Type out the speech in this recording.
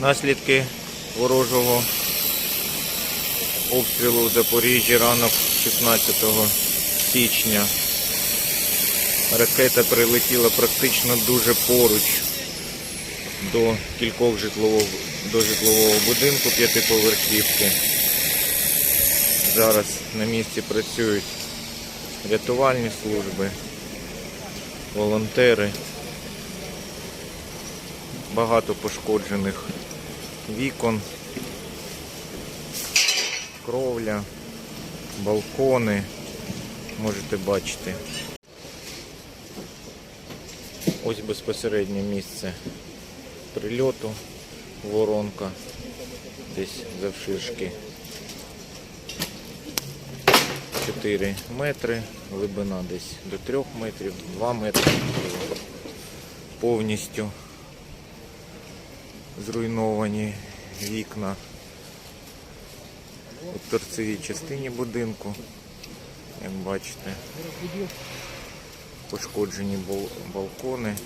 Наслідки ворожого обстрілу в Запоріжжі ранок 16 січня. Ракета прилетіла практично дуже поруч до кількох житлового, до житлового будинку п'ятиповерхівки. Зараз на місці працюють рятувальні служби, волонтери. Багато пошкоджених вікон, кровля, балкони. Можете бачити. Ось безпосереднє місце прильоту, воронка, десь завширшки 4 метри, глибина десь до 3 метрів, 2 метри повністю зруйновані вікна у торцевій частині будинку, як бачите, пошкоджені балкони.